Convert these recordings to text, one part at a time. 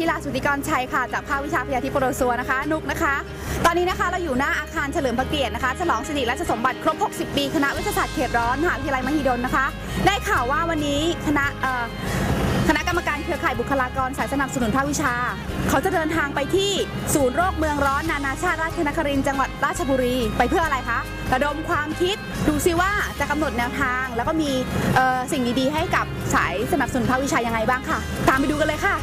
จันทิราสุทธิกรชัยค่ะจากภาควิชาพยาธิโปรโซัวนะคะ นุกนะคะ ตอนนี้นะคะเราอยู่หน้าอาคารเฉลิมพระเกียรตินะคะฉลองสิริราชสมบัติครบ 60 ปีคณะวิทยาศาสตร์เขตร้อนมหาวิทยาลัยมหิดลนะคะ ได้ข่าวว่าวันนี้คณะคณะกรรมการเครือข่ายบุคลากรสายสนับสนุนภาควิชา เขาจะเดินทางไปที่ศูนย์โรคเมืองร้อนนานาชาติราชนครินจังหวัดราชบุรีไปเพื่ออะไรคะระดมความคิดดูซิว่าจะกำหนดแนวทาง แล้วก็มีสิ่งดีๆ ให้กับสายสนับสนุนภาควิชายังไงบ้างค่ะ ตามไปดูกันเลยค่ะ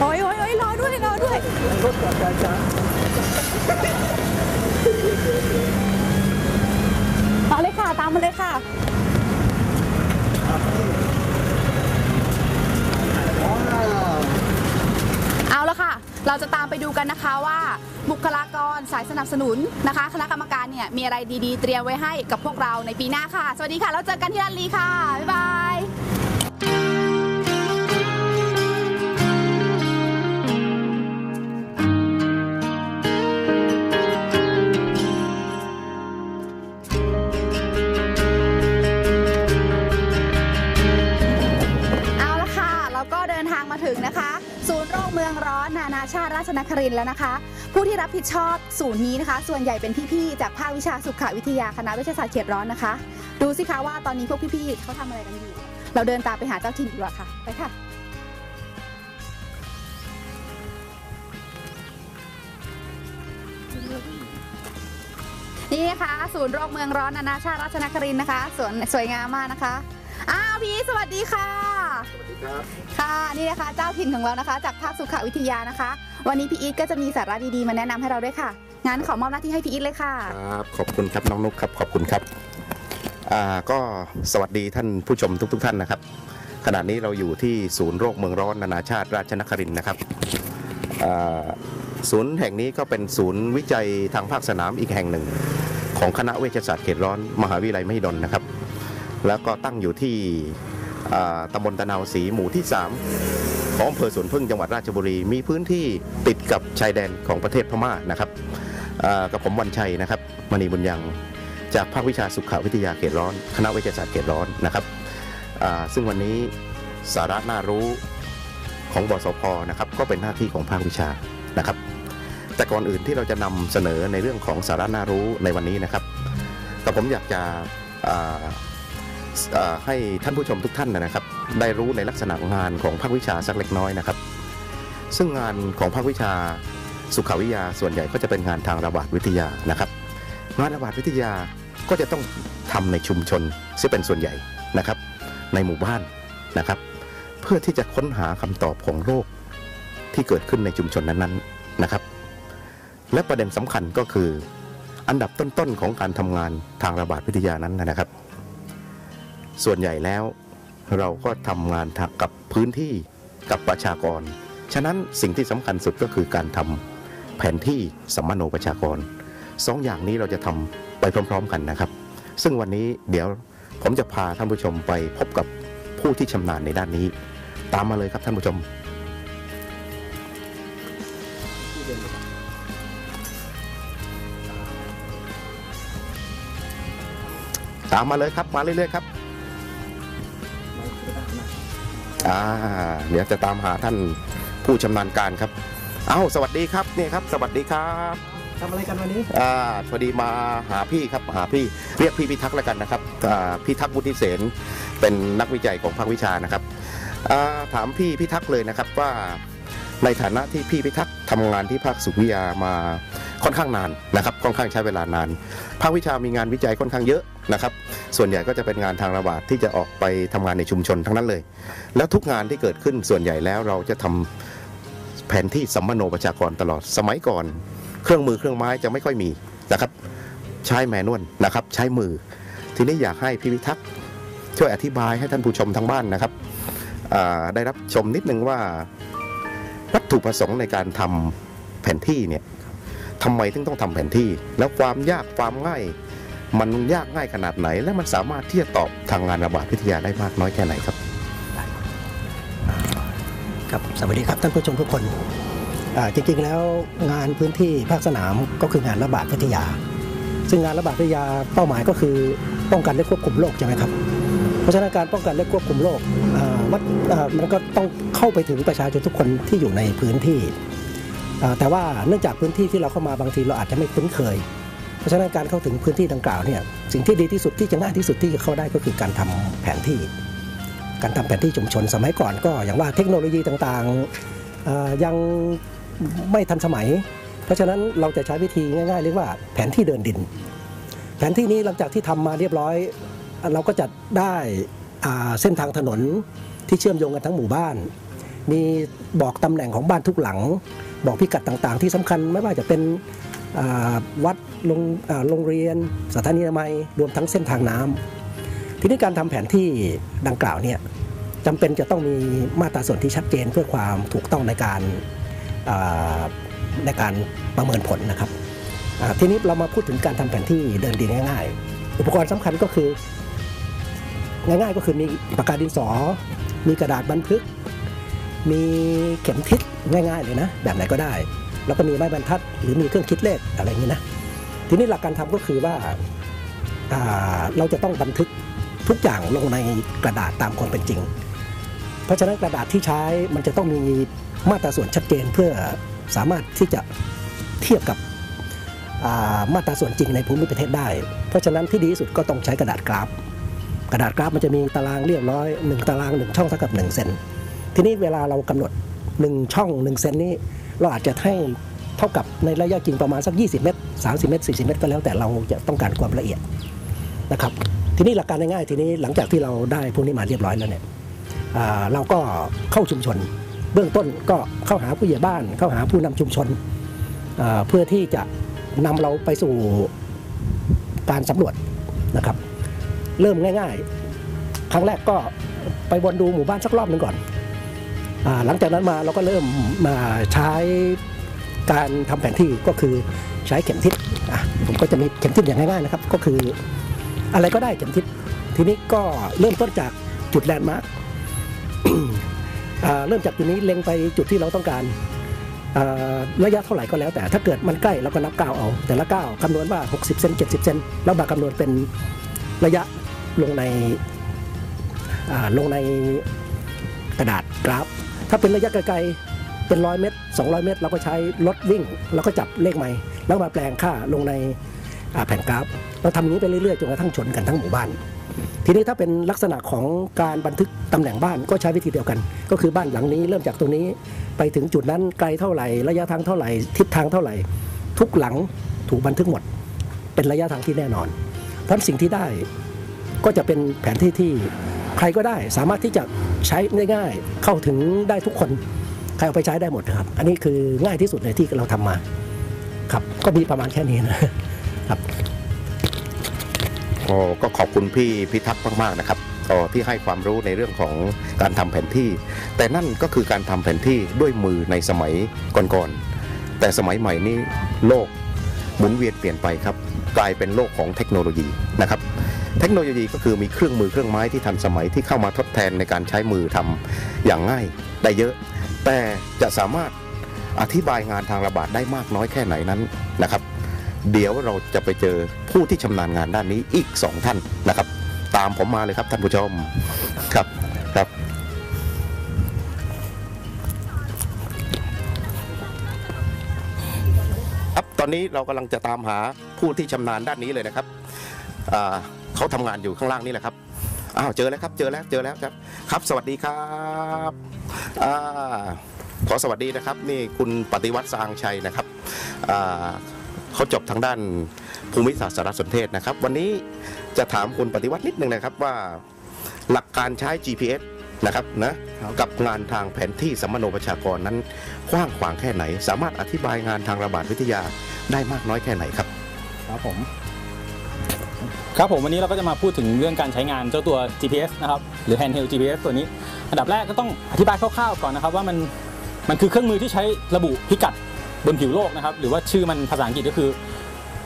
โอ้ยโอ้ยโอ้ยรอด้วยรอด้วย เอาเลยค่ะ ตามมาเลยค่ะเอาละค่ะ เราจะตามไปดูกันนะคะว่าบุคลากรสายสนับสนุนนะคะ คณะกรรมการเนี่ยมีอะไรดีๆ เตรียมไว้ให้กับพวกเราในปีหน้าค่ะ สวัสดีค่ะ แล้วเจอกันที่ร้านลีค่ะ บ๊ายบาย องร้อนนานาชาติราชนครินแล้วนะคะ ผู้ที่รับผิดชอบศูนย์นี้นะคะ ส่วนใหญ่เป็นพี่ๆจากภาควิชาสุขวิทยาคณะวิทยาศาสตร์เขตร้อนนะคะ ดูสิคะว่าตอนนี้พวกพี่ๆเขาทำอะไรกันอยู่ เราเดินตามไปหาเจ้าถิ่นดีกว่าค่ะไปค่ะนี่นะคะศูนย์โรคเมืองร้อนนานาชาติราชนครินนะคะสวนสวยงามมากนะคะอ้าวพี่สวัสดีค่ะ ค่ะนี่นะคะเจ้าถิ่นของเรานะคะ จากภาคสุขวิทยานะคะ วันนี้พี่อีทก็จะมีสาระดีๆมาแนะนำให้เราด้วยค่ะงั้นขอมอบหน้าที่ให้พี่อีทเลยค่ะครับขอบคุณครับน้องนุกครับขอบคุณครับอ่าก็สวัสดีท่านผู้ชมทุกๆทท่านนะครับ ขณะนี้เราอยู่ที่ศูนย์โรคเมืองร้อนนานาชาติราชนครินทร์นะครับอ่าศูนย์แห่งนี้ก็เป็นศูนย์วิจัยทางภาคสนามอีกแห่งหนึ่ง ของคณะเวชศาสตร์เขตร้อน มหาวิทยาลัยมหิดลนะครับ แล้วก็ตั้งอยู่ที่อ่า ตำบลตะนาวศรีหมู่ที่ 3 ของอำเภอสวนพึ่งจังหวัดราชบุรี มีพื้นที่ติดกับชายแดนของประเทศพม่านะครับกับผมวันชัยนะครับมณีบุญยังจากภาควิชาสุขวิทยาเขตร้อน คณะวิทยาศาสตร์เขตร้อนนะครับซึ่งวันนี้สาระน่ารู้ของบสพนะครับก็เป็นหน้าที่ของภาควิชานะครับ แต่ก่อนอื่นที่เราจะนำเสนอในเรื่องของสาระน่ารู้ในวันนี้นะครับกับผมอยากจะ ให้ท่านผู้ชมทุกท่านนะครับ ได้รู้ในลักษณะงานของภาควิชาสักเล็กน้อยนะครับ ซึ่งงานของภาควิชาสุขวิทยาส่วนใหญ่ก็จะเป็นงานทางระบาดวิทยานะครับ งานระบาดวิทยาก็จะต้องทำในชุมชนซึ่งเป็นส่วนใหญ่นะครับ ในหมู่บ้านนะครับ เพื่อที่จะค้นหาคำตอบของโรคที่เกิดขึ้นในชุมชนนั้นๆนะครับ และประเด็นสำคัญก็คืออันดับต้นๆของการทำงานทางระบาดวิทยานั้นนะครับ ส่วนใหญ่แล้วเราก็ทำงานกับพื้นที่กับประชากร ฉะนั้นสิ่งที่สำคัญสุดก็คือการทำแผนที่สัมมโนประชากรสองอย่างนี้เราจะทำไปพร้อม ๆ กันนะครับ ซึ่งวันนี้เดี๋ยวผมจะพาท่านผู้ชมไปพบกับผู้ที่ชำนาญในด้านนี้ ตามมาเลยครับท่านผู้ชม ตามมาเลยครับมาเรื่อยๆครับ อ่าเดี๋ยวจะตามหาท่านผู้ชำนาญการครับ เอ้าสวัสดีครับนี่ครับ สวัสดีครับทำอะไรกันวันนี้อ่าพอดีมาหาพี่ครับหาพี่เรียกพี่พิทักษ์แล้วกันนะครับอ่าพิทักษ์วุฒิเสนเป็นนักวิจัยของภาควิชานะครับอ่าถามพี่พิทักษ์เลยนะครับว่าในฐานะที่พี่พิทักษ์ทำงานที่ภาคสุขวิทยามาค่อนข้างนานนะครับค่อนข้างใช้เวลานาน ภาควิชามีงานวิจัยค่อนข้างเยอะ นะครับ ส่วนใหญ่ก็จะเป็นงานทางระบาดที่จะออกไปทำงานในชุมชนทั้งนั้นเลย แล้วทุกงานที่เกิดขึ้นส่วนใหญ่แล้วเราจะทำแผนที่สัมมโนประชากรตลอดสมัยก่อน เครื่องมือเครื่องไม้จะไม่ค่อยมีนะครับ ใช้แมนนวลนะครับ ใช้มือ ทีนี้อยากให้พี่พิทักษ์ช่วยอธิบายให้ท่านผู้ชมทางบ้านนะครับได้รับชมนิดนึงว่าวัตถุประสงค์ในการทำแผนที่เนี่ยทำไมถึงต้องทำแผนที่ แล้วความยากความง่าย มันยากง่ายขนาดไหน และมันสามารถที่จะตอบทางงานระบาดวิทยาได้มากน้อยแค่ไหนครับครับสวัสดีครับท่านผู้ชมทุกคนจริงๆแล้วงานพื้นที่ภาคสนามก็คืองานระบาดวิทยา ซึ่งงานระบาดวิทยาเป้าหมายก็คือป้องกันและควบคุมโรคใช่ไหมครับเพราะฉะนั้นการป้องกันและควบคุมโรคมันก็ต้องเข้าไปถึงประชาชนทุกคนที่อยู่ในพื้นที่ แต่ว่าเนื่องจากพื้นที่ที่เราเข้ามาบางทีเราอาจจะไม่คุ้นเคย เพราะฉะนั้นการเข้าถึงพื้นที่ดังกล่าวเนี่ยสิ่งที่ดีที่สุดที่จะง่ายที่สุดที่จะเข้าได้ก็คือการทำแผนที่ การทำแผนที่ชุมชนสมัยก่อนก็อย่างว่าเทคโนโลยีต่างๆยังไม่ทันสมัย เพราะฉะนั้นเราจะใช้วิธีง่าย ๆ เรียกว่าแผนที่เดินดิน แผนที่นี้หลังจากที่ทำมาเรียบร้อย เราก็จะได้เส้นทางถนนที่เชื่อมโยงกันทั้งหมู่บ้าน มีบอกตำแหน่งของบ้านทุกหลัง บอกพิกัดต่างๆ ที่สำคัญไม่ว่าจะเป็น วัดโรงเรียนสถานีอนามัยรวมทั้งเส้นทางน้ำทีนี้การทำแผนที่ดังกล่าวเนี่ยจำเป็นจะต้องมีมาตราส่วนที่ชัดเจนเพื่อความถูกต้องในการในการประเมินผลนะครับทีนี้เรามาพูดถึงการทำแผนที่เดินดินง่าย ๆ อุปกรณ์สำคัญก็คือ ง่ายๆก็คือมีปากกาดินสอ มีกระดาษบันทึก มีเข็มทิศง่ายๆเลยนะ แบบไหนก็ได้ แล้วก็มีไม้บรรทัด หรือมีเครื่องคิดเลขอะไรอย่างนี้นะทีนี้หลักการทำก็คือว่าาเราจะต้องบันทึกทุกอย่างลงในกระดาษตามความเป็นจริง เพราะฉะนั้นกระดาษที่ใช้มันจะต้องมีมาตราส่วนชัดเจนเพื่อสามารถที่จะเทียบกับามาตราส่วนจริงในภูมิประเทศได้ เพราะฉะนั้นที่ดีที่สุดก็ต้องใช้กระดาษกราฟ กระดาษกราฟมันจะมีตารางเรียบร้อย 1 ตาราง 1 ช่องเท่ากับ 1 เซนทีนี้เวลาเรากำหนด 1 ช่อง 1 เซนนี้ เราอาจจะให้เท่ากับในระยะจริงประมาณสัก 20 เมตร 30 เมตร 40 เมตรก็แล้วแต่เราจะต้องการความละเอียดนะครับทีนี้หลักการง่ายๆทีนี้หลังจากที่เราได้พวกนี้มาเรียบร้อยแล้วเนี่ยเราก็เข้าชุมชน เบื้องต้นก็เข้าหาผู้ใหญ่บ้าน เข้าหาผู้นำชุมชน เพื่อที่จะนำเราไปสู่การสำรวจนะครับ เริ่มง่าย ๆ ครั้งแรกก็ไปวนดูหมู่บ้านสักรอบหนึ่งก่อน หลังจากนั้นมาเราก็เริ่มมาใช้การทำแผนที่ก็คือใช้เข็มทิศผมก็จะมีเข็มทิศอย่างง่ายๆนะครับ ก็คืออะไรก็ได้เข็มทิศทีนี้ก็เริ่มต้นจากจุดแลนด์มาร์คเริ่มจากจุดนี้เล็งไปจุดที่เราต้องการระยะเท่าไหร่ก็แล้วแต่ถ้าเกิดมันใกล้เราก็นับก้าวเอา แต่ละก้าวคำนวณว่า 60 เซน70 เซนแล้วมาคำนวณเป็นระยะลงในลงในกระดาษกราฟ ถ้าเป็นระยะไกลๆเป็นร้อยเมตร 200 เมตร เราก็ใช้รถวิ่งแล้วก็จับเลขใหม่ แล้วมาแปลงค่าลงในแผ่นกราฟ เราทำอย่างนี้ไปเรื่อยๆจนกระทั่งชนกันทั้งหมู่บ้าน ทีนี้ถ้าเป็นลักษณะของการบันทึกตำแหน่งบ้านก็ใช้วิธีเดียวกัน ก็คือบ้านหลังนี้เริ่มจากตรงนี้ไปถึงจุดนั้นไกลเท่าไหร่ระยะทางเท่าไหร่ทิศทางเท่าไหร่ ทุกหลังถูกบันทึกหมด เป็นระยะทางที่แน่นอนเพราะสิ่งที่ได้ก็จะเป็นแผนที่ที่ ใครก็ได้สามารถที่จะใช้ได้ง่ายเข้าถึงได้ทุกคน ใครเอาไปใช้ได้หมดครับ อันนี้คือง่ายที่สุดเลยที่เราทำมาครับ ก็มีประมาณแค่นี้นะครับโอ้ก็ขอบคุณพี่พิทักษ์มากๆนะครับอ๋อที่ให้ความรู้ในเรื่องของการทำแผนที่ แต่นั่นก็คือการทำแผนที่ด้วยมือในสมัยก่อนๆแต่สมัยใหม่นี้โลกหมุนเวียนเปลี่ยนไปครับ กลายเป็นโลกของเทคโนโลยีนะครับ เทคโนโลยีก็คือมีเครื่องมือเครื่องไม้ที่ทันสมัยที่เข้ามาทดแทนในการใช้มือทำอย่างง่ายได้เยอะ แต่จะสามารถอธิบายงานทางระบาดได้มากน้อยแค่ไหนนั้นนะครับ เดี๋ยวเราจะไปเจอผู้ที่ชำนาญงานด้านนี้อีกสองท่านนะครับ ตามผมมาเลยครับท่านผู้ชมครับครับครับตอนนี้เรากำลังจะตามหาผู้ที่ชำนาญด้านนี้เลยนะครับอ่า เขาทำงานอยู่ข้างล่างนี่แหละครับอ้าวเจอแล้วครับเจอแล้วเจอแล้วครับครับ สวัสดีครับอ่าขอสวัสดีนะครับ นี่คุณปฏิวัติสางชัยนะครับอ่าเขาจบทางด้านภูมิศาสตร์สารสนเทศนะครับ วันนี้จะถามคุณปฏิวัตินิดนึงนะครับว่าหลักการใช้ GPS นะครับนะกับงานทางแผนที่สัมมโนประชากรนั้นกว้างขวางแค่ไหน สามารถอธิบายงานทางระบาดวิทยาได้มากน้อยแค่ไหนครับ ครับผม ครับผมวันนี้เราก็จะมาพูดถึงเรื่องการใช้งานเจ้าตัว GPS นะครับหรือ handheld GPS ตัวนี้ อันดับแรกก็ต้องอธิบายคร่าวๆก่อนนะครับว่ามันมันคือเครื่องมือที่ใช้ระบุพิกัดบนผิวโลกนะครับหรือว่าชื่อมันภาษาอังกฤษก็คือ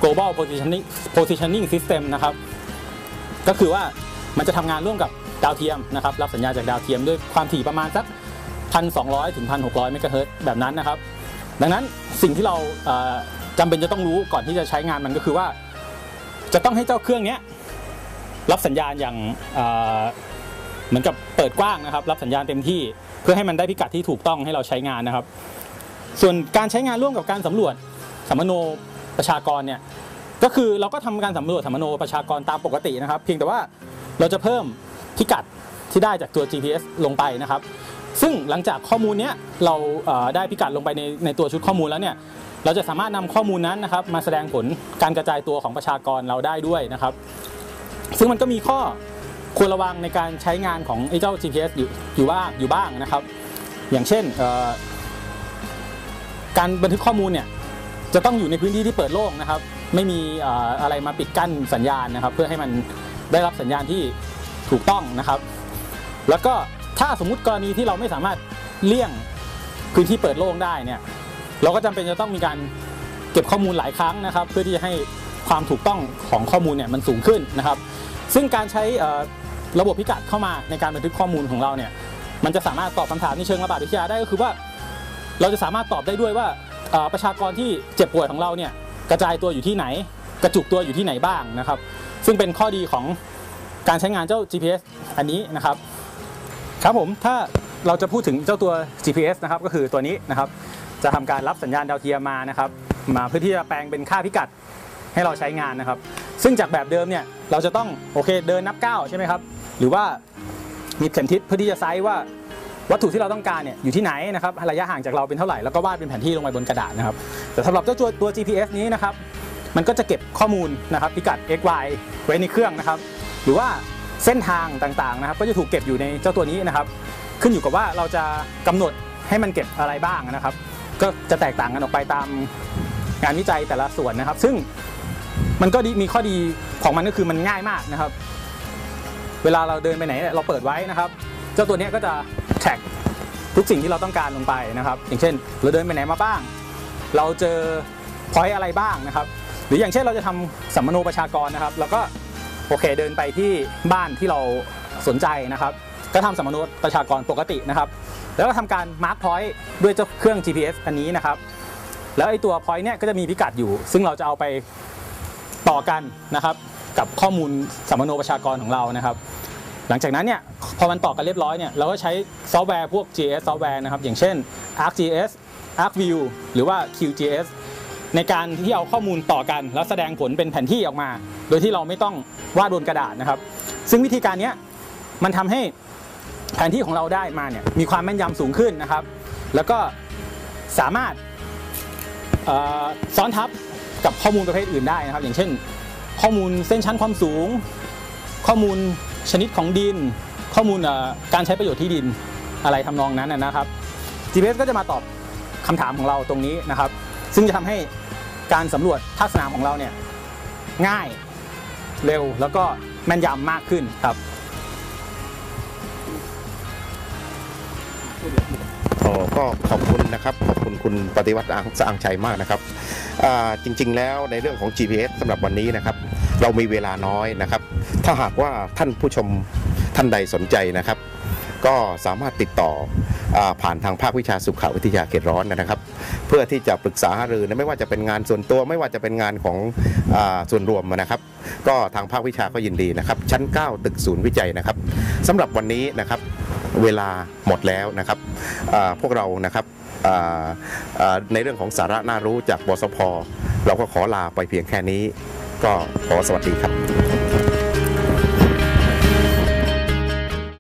global positioning positioning system นะครับก็คือว่ามันจะทำงานร่วมกับดาวเทียมนะครับรับสัญญาณจากดาวเทียมด้วยความถี่ประมาณสัก 1,200 ถึง 1,600 เมกะเฮิรตซ์แบบนั้นนะครับ ดังนั้นสิ่งที่เราเอ่อจำเป็นจะต้องรู้ก่อนที่จะใช้งานมันก็คือว่า จะต้องให้เจ้าเครื่องนี้รับสัญญาณอย่างเหมือนกับเปิดกว้างนะครับ รับสัญญาณเต็มที่เพื่อให้มันได้พิกัดที่ถูกต้องให้เราใช้งานนะครับ ส่วนการใช้งานร่วมกับการสำรวจสัมมโนประชากรเนี่ยก็คือเราก็ทำการสำรวจสัมมโนประชากรตามปกตินะครับ เพียงแต่ว่าเราจะเพิ่มพิกัดที่ได้จากตัว GPS ลงไปนะครับ ซึ่งหลังจากข้อมูลเนี้ยเราได้พิกัดลงไปในในตัวชุดข้อมูลแล้วเนี่ย เราจะสามารถนำข้อมูลนั้นนะครับมาแสดงผลการกระจายตัวของประชากรเราได้ด้วยนะครับ ซึ่งมันก็มีข้อควรระวังในการใช้งานของไอ้เจ้า GPS อยู่อยู่บ้างอยู่บ้างนะครับ อย่างเช่นการบันทึกข้อมูลเนี่ยจะต้องอยู่ในพื้นที่ที่เปิดโล่งนะครับ ไม่มีเอ่ออะไรมาปิดกั้นสัญญาณนะครับ เพื่อให้มันได้รับสัญญาณที่ถูกต้องนะครับ แล้วก็ถ้าสมมุติกรณีที่เราไม่สามารถเลี่ยงพื้นที่เปิดโล่งได้เนี่ย เราก็จำเป็นจะต้องมีการเก็บข้อมูลหลายครั้งนะครับ เพื่อที่จะให้ความถูกต้องของข้อมูลเนี่ยมันสูงขึ้นนะครับ ซึ่งการใช้ระบบพิกัดเข้ามาในการบันทึกข้อมูลของเราเนี่ยมันจะสามารถตอบคำถามในเชิงระบาดวิทยาได้ก็คือว่า เราจะสามารถตอบได้ด้วยว่าประชากรที่เจ็บป่วยของเราเนี่ยกระจายตัวอยู่ที่ไหน กระจุกตัวอยู่ที่ไหนบ้างนะครับ ซึ่งเป็นข้อดีของการใช้งานเจ้า GPS อันนี้นะครับ ครับผมถ้าเราจะพูดถึงเจ้าตัว GPS นะครับก็คือตัวนี้นะครับ จะทำการรับสัญญาณดาวเทียมมานะครับ มาเพื่อที่จะแปลงเป็นค่าพิกัดให้เราใช้งานนะครับ ซึ่งจากแบบเดิมเนี่ยเราจะต้องโอเคเดินนับก้าวใช่ไหมครับ หรือว่ามีเข็มทิศเพื่อที่จะไซส์ว่าวัตถุที่เราต้องการเนี่ยอยู่ที่ไหนนะครับระยะห่างจากเราเป็นเท่าไหร่แล้วก็วาดเป็นแผนที่ลงไปบนกระดาษนะครับ แต่สำหรับเจ้าตัวตัว GPS นี้นะครับมันก็จะเก็บข้อมูลนะครับพิกัด x y ไว้ในเครื่องนะครับ หรือว่าเส้นทางต่างๆนะครับ ก็จะถูกเก็บอยู่ในเจ้าตัวนี้นะครับ ขึ้นอยู่กับว่าเราจะกำหนดให้มันเก็บอะไรบ้างนะครับ ก็จะแตกต่างกันออกไปตามงานวิจัยแต่ละส่วนนะครับ ซึ่งมันก็ดีมีข้อดีของมันก็คือมันง่ายมากนะครับ เวลาเราเดินไปไหนเราเปิดไว้นะครับ เจ้าตัวนี้ก็จะแท็กทุกสิ่งที่เราต้องการลงไปนะครับ อย่างเช่น เราเดินไปไหนมาบ้าง เราเจอพอยต์อะไรบ้างนะครับ หรืออย่างเช่นเราจะทำสัมมโนประชากรนะครับ แล้วก็โอเคเดินไปที่บ้านที่เราสนใจนะครับ ก็ทำสัมมโนประชากรปกตินะครับ แล้วก็ทำการมาร์คพอยต์ด้วยเจ้าเครื่อง GPS อันนี้นะครับ แล้วไอ้ตัวพอยต์เนี่ยก็จะมีพิกัดอยู่ ซึ่งเราจะเอาไปต่อกันนะครับ กับข้อมูลสัมมโนประชากรของเรานะครับ หลังจากนั้นเนี่ยพอมันต่อกันเรียบร้อยเนี่ยเราก็ใช้ซอฟต์แวร์พวก GS ซอฟต์แวร์นะครับ อย่างเช่น ArcGIS ArcView หรือว่า QGIS ในการที่เอาข้อมูลต่อกันแล้วแสดงผลเป็นแผนที่ออกมา โดยที่เราไม่ต้องวาดบนกระดาษนะครับ ซึ่งวิธีการเนี้ยมันทำให้ แผนที่ของเราได้มาเนี่ยมีความแม่นยำสูงขึ้นนะครับ แล้วก็สามารถซ้อนทับกับข้อมูลประเภทอื่นได้นะครับ อย่างเช่น ข้อมูลเส้นชั้นความสูง ข้อมูลชนิดของดิน ข้อมูลการใช้ประโยชน์ที่ดินอะไรทำนองนั้นนะครับ GPS ก็จะมาตอบคำถามของเราตรงนี้นะครับ ซึ่งจะทำให้การสำรวจภาคสนามของเราเนี่ยง่ายเร็วแล้วก็แม่นยำมากขึ้นครับ ก็ขอบคุณนะครับ ขอบคุณคุณปฏิวัติอ่างสะอ่างชัยมากนะครับจริงๆแล้วในเรื่องของ GPS สำหรับวันนี้นะครับ เรามีเวลาน้อยนะครับ ถ้าหากว่าท่านผู้ชมท่านใดสนใจนะครับ ก็สามารถติดต่อผ่านทางภาควิชาสุขวิทยาเขตร้อนนะครับ เพื่อที่จะปรึกษาหารือนะไม่ว่าจะเป็นงานส่วนตัวไม่ว่าจะเป็นงานของอส่วนรวมนะครับ ก็ทางภาควิชาก็ยินดีนะครับ ชั้น 9 ตึกศูนย์วิจัยนะครับสำหรับวันนี้นะครับ เวลาหมดแล้วนะครับพวกเรานะครับอ่าอ่าในเรื่องของสาระน่ารู้จากบสพเราก็ขอลาไปเพียงแค่นี้ ก็ขอสวัสดีครับ